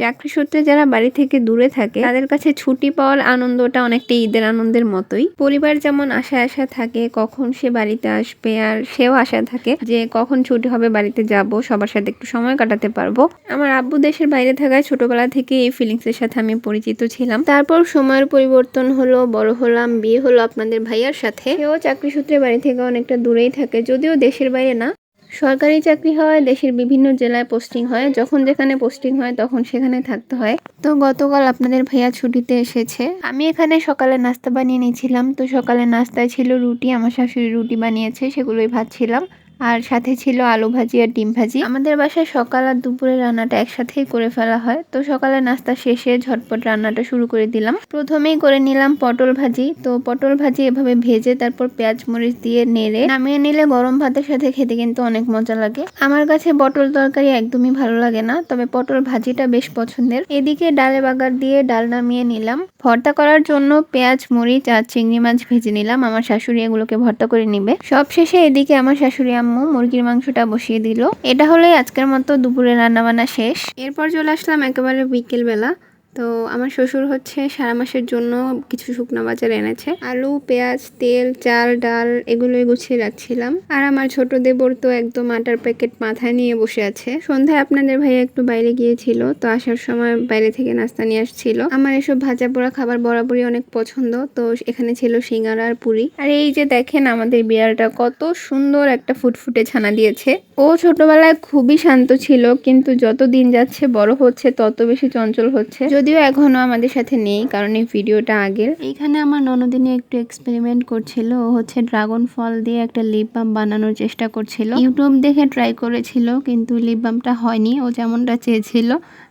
চাকরি সূত্রে যারা বাড়ি থেকে দূরে থাকে, তাদের কাছে ছুটি পাওয়ার আনন্দটা অনেকটা ঈদের আনন্দের মতোই। পরিবার যেমন আশায় আশা থাকে, কখন সে বাড়িতে আসবে আর সেও আশা থাকে যে কখন ছুটি হবে, বাড়িতে যাব, সবার সাথে একটু সময় কাটাতে পারব। আমার আব্বু দেশের বাইরে থাকায় ছোটবেলা থেকে এই ফিলিংস এর সাথে আমি পরিচিত ছিলাম। তারপর সময়ের পরিবর্তন হলো, বড় হলাম, বিয়ে হলো আপনাদের ভাইয়ার সাথে। সেও চাকরি সূত্রে বাড়ি থেকে অনেকটা দূরেই থাকে, যদিও দেশের বাইরে না। সরকারি চাকরি হওয়ায় দেশের বিভিন্ন জেলায় পোস্টিং হয়, যখন যেখানে পোস্টিং হয় তখন সেখানে থাকতে হয়। তো গতকাল আপনাদের ভাইয়া ছুটিতে এসেছে। আমি এখানে সকালে নাস্তা বানিয়ে নিয়েছিলাম। তো সকালে নাস্তায় ছিল রুটি, আমার শাশুড়ি রুটি বানিয়েছে, সেগুলোই ভাজছিলাম। আর সাথে ছিল আলু ভাজি আর ডিম ভাজি। আমাদের বাসায় সকাল আর দুপুরে রান্নাটা একসাথেই করে ফেলা হয়। তো সকালে নাস্তা শেষে ঝটপট রান্নাটা শুরু করে দিলাম। প্রথমেই করে নিলাম পটল ভাজি। তো পটল ভাজি এভাবে ভেজে তারপর পেঁয়াজ মরিচ দিয়ে নেড়ে, নামিয়ে নিলে গরম ভাতের সাথে খেতে কিন্তু অনেক মজা লাগে। আমার কাছে পটল তরকারি একদমই ভালো লাগে না, তবে পটল ভাজিটা বেশ পছন্দের। এদিকে ডালে বাগার দিয়ে ডাল নামিয়ে নিলাম। ভর্তা করার জন্য পেঁয়াজ, মরিচ আর চিংড়ি মাছ ভেজে নিলাম। আমার শাশুড়ি এগুলোকে ভর্তা করে নিবে। সব শেষে এদিকে আমার শাশুড়ি আম্মু মুরগির মাংসটা বসিয়ে দিল। এটা হলোই আজকের মতো দুপুরে রান্নাবান্না শেষ। এরপর চলে আসলাম একেবারে বিকেল বেলা তো আমার শ্বশুর হচ্ছে সারা মাসের জন্য কিছু শুকনো বাজার এনেছে। আলু, পেঁয়াজ, তেল, চাল, ডাল এগুলোই গুছিয়ে রাখছিলাম। আর আমার ছোট দেবর তো একদম আটার প্যাকেট মাথায় নিয়ে বসে আছে। সন্ধ্যায় আপনাদের ভাইয়া একটু বাইরে গিয়েছিল, তো আসার সময় বাইরে থেকে নাস্তা নিয়ে আসছিল। আমার এসব ভাজা পোড়া খাবার বরাবরই অনেক পছন্দ, তো এখানে ছিল সিঙ্গারা আর পুরি। আর এই যে দেখেন আমাদের বিড়ালটা কত সুন্দর একটা ফুটফুটে ছানা দিয়েছে। ও ছোটবেলায় খুবই শান্ত ছিল, কিন্তু যত দিন যাচ্ছে বড় হচ্ছে, তত বেশি চঞ্চল হচ্ছে। যদিও এখনও আমাদের সাথে নেই কারণ এই ভিডিওটা আগের। এইখানে আমার ননদিনে একটু এক্সপেরিমেন্ট করছিল ও হচ্ছে ড্রাগন ফল দিয়ে একটা লিপ বাম বানানোর চেষ্টা করছিল। ইউটিউব দেখে ট্রাই করেছিল কিন্তু লিপ বামটা হয়নি ও যেমনটা চেয়েছিল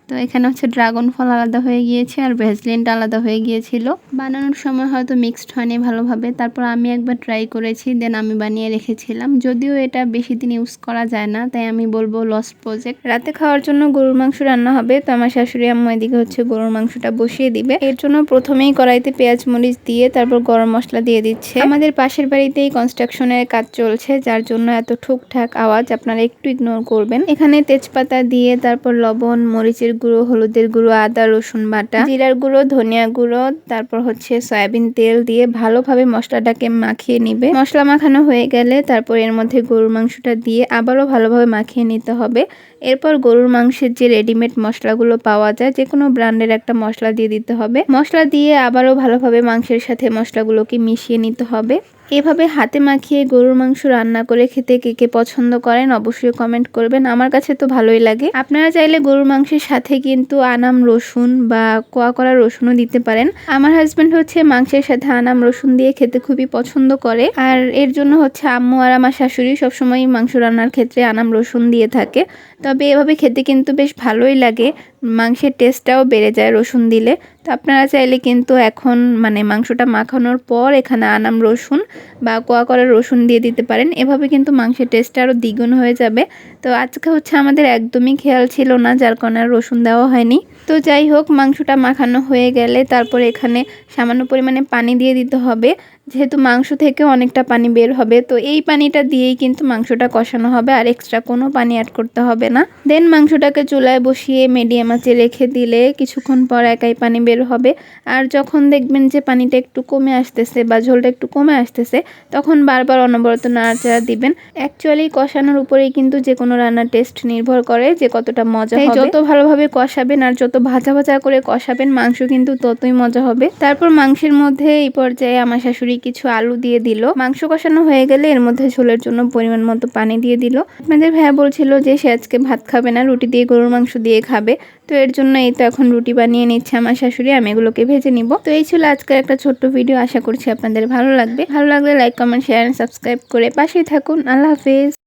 তো এখানে হচ্ছে ড্রাগন ফল আলাদা হয়ে গিয়েছে আর ভেজলিনটা আলাদা হয়ে গিয়েছিল। বানানোর সময় হয়তো মিক্সড হয়নি ভালোভাবে। তারপর আমি একবার ট্রাই করেছি দেন আমি বানিয়ে রেখেছিলাম। যদিও এটা বেশি দিন ইউজ করা যায় না, তাই আমি বলব লস্ট প্রজেক্ট রাতে খাওয়ার জন্য গরুর মাংস রান্না হবে, তো আমার শাশুড়ি আম্মু এদিকে হচ্ছে গরুর মাংসটা বসিয়ে দিবে। এর জন্য প্রথমেই কড়াইতে পেঁয়াজ মরিচ দিয়ে তারপর গরম মশলা দিয়ে দিচ্ছে। আমাদের পাশের বাড়িতেই কনস্ট্রাকশনের কাজ চলছে, যার জন্য এত ঠুকঠাক আওয়াজ, আপনারা একটু ইগনোর করবেন। এখানে তেজপাতা দিয়ে তারপর লবণ, মরিচের গুঁড়ো, হলুদের গুঁড়ো, আদা, রসুন বাটা, জিরার গুঁড়ো, ধনিয়া গুঁড়ো, তারপর হচ্ছে সয়াবিন তেল দিয়ে ভালোভাবে মশলাটাকে মাখিয়ে নিবে। মশলা মাখানো হয়ে গেলে তারপর এর মধ্যে গরুর মাংসটা দিয়ে আবারও ভালোভাবে মাখিয়ে নিতে হবে। এরপর গরুর মাংসের যে রেডিমেড মশলাগুলো পাওয়া যায় যে কোনো ব্র্যান্ডের একটা মশলা দিয়ে দিতে হবে। মশলা দিয়ে আবারও ভালোভাবে মাংসের সাথে মশলাগুলোকে মিশিয়ে নিতে হবে। এভাবে হাতে মাখিয়ে গরুর মাংস রান্না করে খেতে কে কে পছন্দ করেন অবশ্যই কমেন্ট করবেন। আমার কাছে তো ভালোই লাগে। আপনারা চাইলে গরুর মাংসের সাথে কিন্তু আনাম রসুন বা কোয়া করা রসুনও দিতে পারেন। আমার হাজব্যান্ড হচ্ছে মাংসের সাথে আনাম রসুন দিয়ে খেতে খুবই পছন্দ করে। আর এর জন্য হচ্ছে আম্মু আর আমার শাশুড়ি সবসময় মাংস রান্নার ক্ষেত্রে আনাম রসুন দিয়ে থাকে। তবে এভাবে খেতে কিন্তু বেশ ভালোই লাগে। মাংসের টেস্টটাও বেড়ে যায় রসুন দিলে। তো আপনারা চাইলে কিন্তু এখন মানে মাংসটা মাখানোর পর এখানে আনাম রসুন বা কোয়া করা রসুন দিয়ে দিতে পারেন। এভাবে কিন্তু মাংসের টেস্টটা আরও দ্বিগুণ হয়ে যাবে। তো আজকে হচ্ছে আমাদের একদমই খেয়াল ছিল না, যার কারণে রসুন দেওয়া হয়নি। তো যাই হোক, মাংসটা মাখানো হয়ে গেলে তারপর এখানে সামান্য পরিমাণে পানি দিয়ে দিতে হবে। যেহেতু মাংস থেকে অনেকটা পানি বের হবে তো এই পানিটা দিয়েই কিন্তু মাংসটা কষানো হবে আর এক্সট্রা কোনো পানি অ্যাড করতে হবে না। দেন মাংসটাকে চুলায় বসিয়ে মিডিয়াম আঁচে রেখে দিলে কিছুক্ষণ পর একাই পানি বের হবে। আর যখন দেখবেন যে পানিটা একটু কমে আসতেছে বা ঝোলটা একটু কমে আসতেছে তখন বারবার অনবরত নাড়াচাড়া দিবেন। অ্যাকচুয়ালি কষানোর উপরেই কিন্তু যে কোনো রান্নার টেস্ট নির্ভর করে যে কতটা মজা হবে। যত ভালোভাবে কষাবেন আর যত ভাজা ভাজা করে কষাবেন মাংস কিন্তু ততই মজা হবে। তারপর মাংসের মধ্যে এই পর্যায়ে আমার শাশুড়ি কিছু আলু দিয়ে দিল। মাংস কষানো হয়ে গেলে এর মধ্যে ঝোলের জন্য পরিমাণ মতো পানি দিয়ে দিল। আপনাদের ভাইয়া বলছিল যে সে আজকে ভাত খাবে না, রুটি দিয়ে, গরুর মাংস দিয়ে খাবে। তো এর জন্য এই তো এখন রুটি বানিয়ে নিচ্ছে আমার শাশুড়ি, আমি এগুলোকে ভেজে নিব। তো এই ছিল আজকের একটা ছোট্ট ভিডিও, আশা করছি আপনাদের ভালো লাগবে। ভালো লাগলে লাইক কমেন্ট শেয়ার সাবস্ক্রাইব করে পাশেই থাকুন। আল্লাহ হাফেজ।